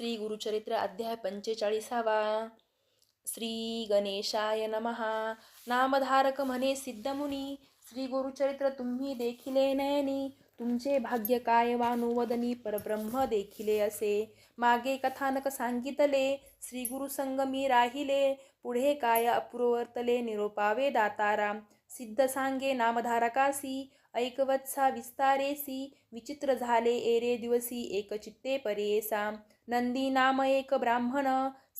श्री गुरुचरित्र अध्याय पंचेचाळीसावा. श्री गणेशाय नमहा नामधारक म्हणे सिद्धमुनी श्री गुरुचरित्र तुम्ही देखिले नयनी तुमचे भाग्य काय वानुवदनी परब्रह्म देखिले असे. मागे कथानक सांगितले श्री गुरुसंगमी राहिले पुढे काय अपुरवर्तले निरोपावे दातारा. सिद्ध सांगे नामधारकासी ऐकवत्सा विस्तारेसी विचित्र झाले एरे दिवसी एकचित्ते परेसा. नंदी नाम एक ब्राह्मण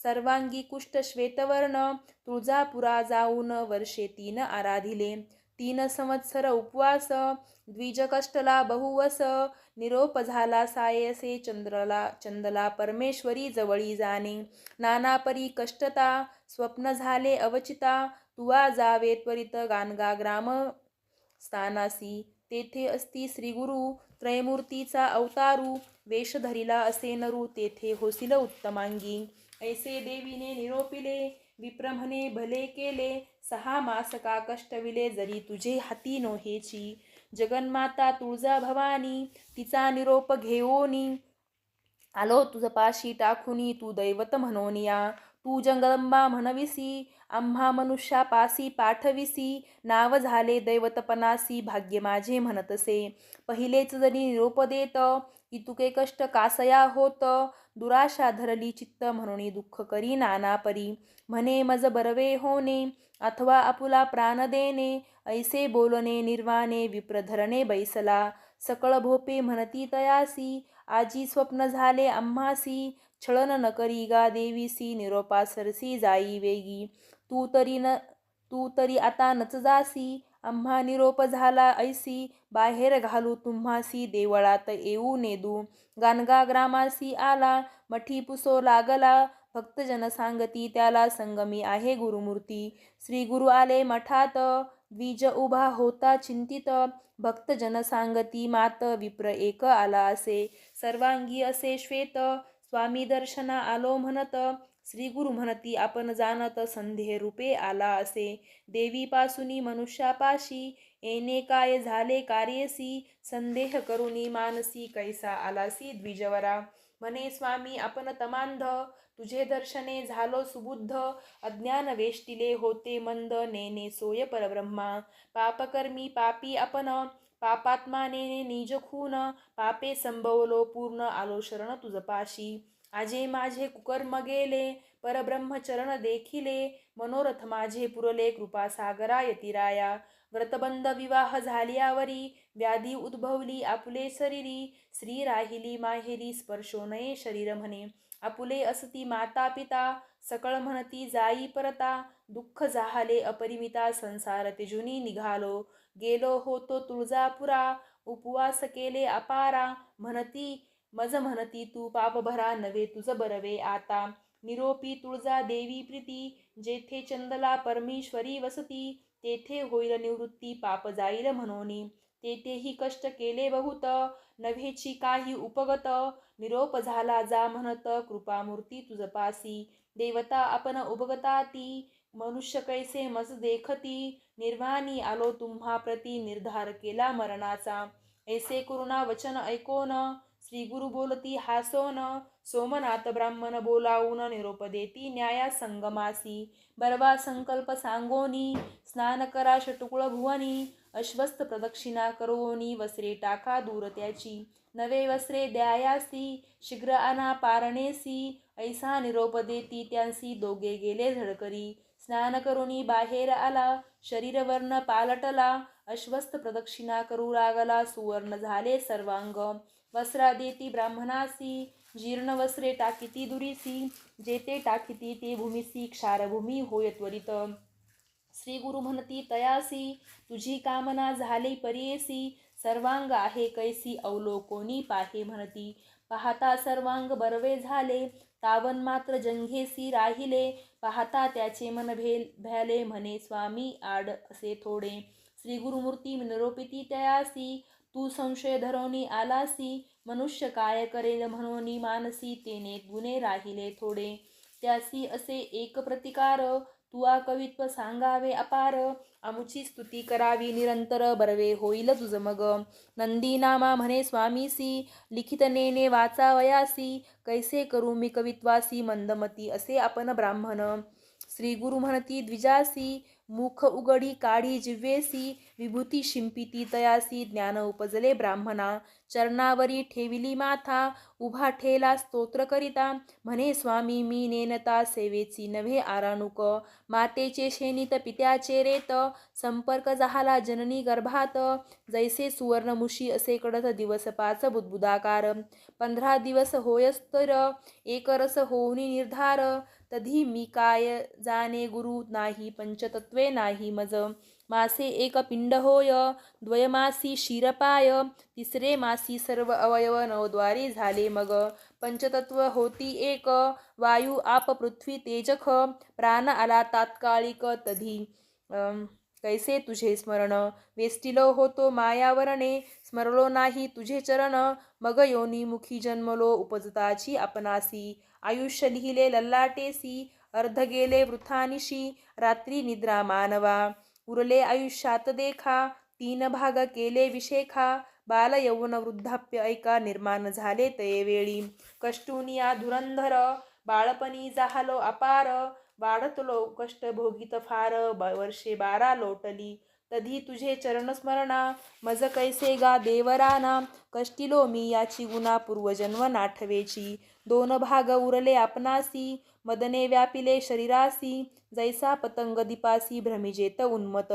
सर्वांगी कुष्ठ श्वेतवर्ण तुळजापुरा जाऊन वर्षे तीन आराधिले. तीन संवत्सर उपवास द्विजकष्टला बहुवस निरोप झाला सायसे चंद्रला चंदला परमेश्वरी जवळी जाणे. नानापरी कष्टता स्वप्न झाले अवचिता तुवा जावे त्वरित गानगा ग्राम स्थानासी. तेथे असती श्रीगुरु त्रयमूर्तीचा अवतारू वेश धरिला असे नरू तेथे होसिल उत्तमांगी. ऐसे देवीने निरोपिले विप्रमणे भले केले सहा मास का कष्टविले जरी तुझे हाती नोहेची. जगन्माता तुळजा भवानी तिचा निरोप घेऊनी आलो तुझपाशी टाकूनी तू दैवत म्हणोनिया. तू जगदंबा म्हणविसी आम्हा मनुष्या पासी पाठविसी नाव झाले दैवतपणासी भाग्य माझे म्हणतसे. पहिलेच जरी निरोप देत इतुके कष्ट कासया होत दुराशा धरली चित्त म्हणून दुःख करी नाना परी म्हणे मज बरवे होणे अथवा आपुला प्राण देणे ऐसे बोलणे निर्वाणे विप्रधरणे बैसला. सकळ भोपे म्हणती तयासी आजी स्वप्न झाले आम्हासी छळन न करी गा देवीसी निरोपा सरसी जाई वेगी तू तरी न तू तरी आता नच जासी आम्हा निरोप झाला ऐसी बाहेर घालू तुम्हासी देवळात येऊ नेदू गानगा ग्रामासी आला मठी पुसो लागला भक्तजन सांगती त्याला संगमी आहे गुरुमूर्ती श्री गुरु आले मठात द्विज उभा होता चिंतित भक्तजन सांगती मात विप्र एक आला असे सर्वांगी असे श्वेत स्वामी दर्शना आलो म्हणत श्री गुरु म्हणती आपण जाणत संधे रूपे आला असे. देवीपासूनी मनुष्यापाशी येणे काय झाले कार्यसी? संदेह करुनी मानसी कैसा आलासी द्विजवरा. म्हणे स्वामी आपण तमांध तुझे दर्शने झालो सुबुद्ध. अज्ञान वेष्टिले होते मंद नेने सोय परब्रह्मा. पापकर्मी पापी आपण पापात्माने निज खून पापे संभवलो पूर्ण आलो शरण तुझपाशी आजे माझे कुकर्म गेले परब्रह्मचरण देखिले. मनोरथ माझे पुरले कृपा सागरा यतिराया. व्रतबंध विवाह झाल्यावरी व्याधी उद्भवली आपुले शरीरी. श्री राहिली माहेरी स्पर्शो नये शरीर म्हणे. आपुले असती माता पिता सकळ म्हणती जाई परता. दुःख जाहाले अपरिमिता संसार तेजुनी निघालो. गेलो होतो तुळजापुरा उपवास केले अपारा. म्हणती मज म्हणती तू पाप भरा नव्हे तुझ बरवे आता. निरोपी तुळजा देवी प्रीती जेथे चंदला परमेश्वरी वसती तेथे होईल निवृत्ती पाप जाईल म्हणोनी. तेथेही कष्ट केले बहुत नव्हेची काही उपगत. निरोप झाला जा म्हणत कृपामूर्ती तुझपासी देवता आपण उपगता ती मनुष्य कैसे मज देखती. निर्वाणी आलो तुम्हा प्रती निर्धार केला मरणाचा. ऐसे करुणा वचन ऐकोन श्री गुरु बोलती हासोन सोमनाथ ब्राह्मण बोलावून निरोप देती न्याया संगमासी. बरवा संकल्प सांगोनी. स्नान करा षटुकुळ भुवनी. अश्वस्थ प्रदक्षिणा करोनी वस्त्रे टाका दूर त्याची. नवे वस्त्रे द्यायासी. शीघ्र आणा पारणेसी ऐसा निरोप देती त्यांसी दोघे गेले झडकरी स्नान करुणी बाहेर आला शरीरवर्ण पालटला अश्वस्थ प्रदक्षिणा करू लागला सुवर्ण झाले सर्वांग वस्त्रा देती ब्राह्मणासी जीर्ण वस्त्रे टाकीती दुरीसी जेते टाकीती ते भूमिसी क्षारभूमी होय त्वरित श्री गुरु म्हणती तयासी तुझी कामना झाले परियेसी सर्वांग आहे कैसी अवलोकोनी पाहे म्हणती पाहता सर्वांग बरवे झाले तावन मात्र जंघेसी राहिले पाहता त्याचे मन भेल भ्याले म्हणे स्वामी आड असे थोडे. श्री गुरुमूर्ती निरोपिती तयासी. तू संशय धरवणी आलासी. मनुष्य काय करेल म्हणून मानसी. तेने गुणे राहिले थोडे. त्यासी असे एक प्रतिकार. तुआ कवित्व सांगावे अपार. आमुची स्तुती करावी निरंतर बरवे होईल तुझ मग. नंदी नामा म्हणे स्वामीसी लिखित नेने वाचावयासी. कैसे करू मी कवित्वासी मंदमती असे आपण ब्राह्मण. श्री गुरु म्हणती द्विजासी मुख उघडी काढी जिव्हेसी विभूती शिंपिती तयासी ज्ञान उपजले ब्राह्मणा चरणावरी ठेविली माथा उभा ठेला स्तोत्र करिता म्हणे स्वामी मी नेनता सेवेची नव्हे आराणुक मातेचे शेनित पित्याचे रेत संपर्क झाला जननी गर्भात जैसे सुवर्णमुशी असे कडत दिवस पाच बुद्बुदाकार पंधरा दिवस होयस्तर एकरस होऊनी निर्धार तधी मी काय जाणे गुरु नाही पंचतत्वे नाही मज. मासे एक पिंड होय द्वयमासी शिरपाय तिसरे मासी सर्व अवयव नवद्वारे झाले मग. पंचतत्व होती एक वायू आप पृथ्वी तेजख प्राण आला तात्कालिक तधी. कैसे तुझे स्मरण? वेष्टिलो होतो मायावरणे. स्मरलो नाही तुझे चरण. मग योनी मुखी जन्मलो उपजताची आपणासी. आयुष्य लिहिले लल्लाटेसी. अर्ध गेले वृथानिशी. रात्री निद्रा मानवा. उरले आयुष्यात देखा. तीन भाग केले विशेखा. बाल यौवन वृद्धाप्य ऐका निर्माण झाले तये वेळी. कष्टुनिया धुरंधर. बाळपणी जाहलो अपार. वाढतलो कष्ट भोगीत फार ब- वर्षे बारा लोटली. तधी तुझे चरणस्मरणा मज कैसे गा देवराना. कष्टिलो मी याची गुणा पूर्वजन्म नाठवेची. दोन भाग उरले आपणासी मदने व्यापिले शरीरासी. जैसा पतंग दिपासी भ्रमिजेत उन्मत.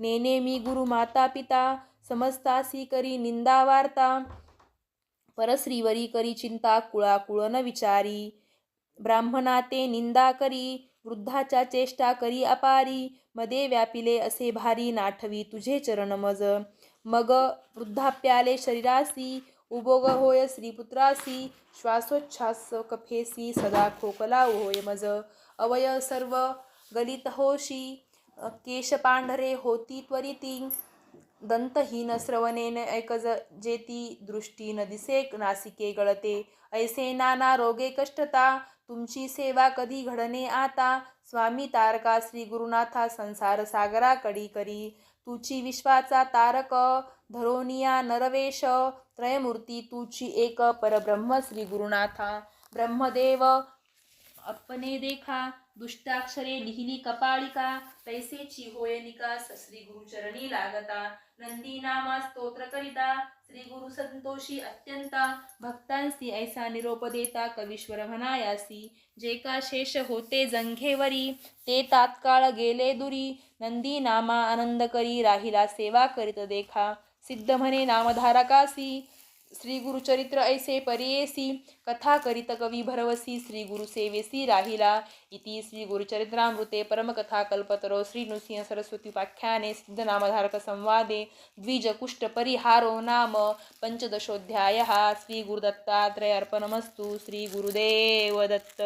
नेने मी गुरु माता पिता समस्तासी करी निंदा वार्ता. परश्रीवरी करी चिंता कुळाकुळ न विचारी. ब्राह्मणा ते निंदा करी वृद्धाच्या चेष्टा करी अपारी. मदे व्यापिले असे भारी नाठवी तुझे चरण मज. मग वृद्धाप्याले शरीरासी उभोग होय श्रीपुत्रासी श्वासोच्छ्वास कफेसी सदा खोकला होय मज. अवय सर्व गलित होशी केश पांढरे होती त्वरिती. दंतहीन श्रवणेन ऐकज जेती दृष्टी न दिसे नासिके गळते. ऐसे नाना रोगे कष्टता तुमची सेवा कधी घडणे आता? स्वामी तारका श्री गुरुनाथा संसार सागरा कडी करी. तुची विश्वाचा तारक धरोनिया नरवेश त्रयमूर्ती तुची एक परब्रह्म श्री गुरुनाथा. ब्रह्मदेव अपने देखा दुष्टाक्षरे लिहिली कपाळिका पैसेची होय निकास श्री गुरुचरणी लागता. नंदी नामा स्तोत्र करिता श्री गुरु संतोषी अत्यंता. भक्तांसी ऐसा निरोप देता कवीश्वर म्हणायासी. जे का शेष होते जंघेवरी ते तात्काळ गेले दुरी. नंदी नामा आनंद करी राहिला सेवा करीत देखा. सिद्ध म्हणे नामधारकासी. श्री गुरुचरित्र ऐसे परियेसी कथा करीत कवी भरवसी श्री गुरुसेवेसी राहिला इति श्री गुरुचरित्रामृते परमकथा कल्पतरो श्री नृसिंह सरस्वती उपाख्याने सिद्धनामधारक संवादे द्विजकुष्ठपरिहारो नाम पञ्चदशोऽध्यायः। श्री गुरुदत्तात्रय अर्पणमस्तु। श्री गुरुदेव दत्त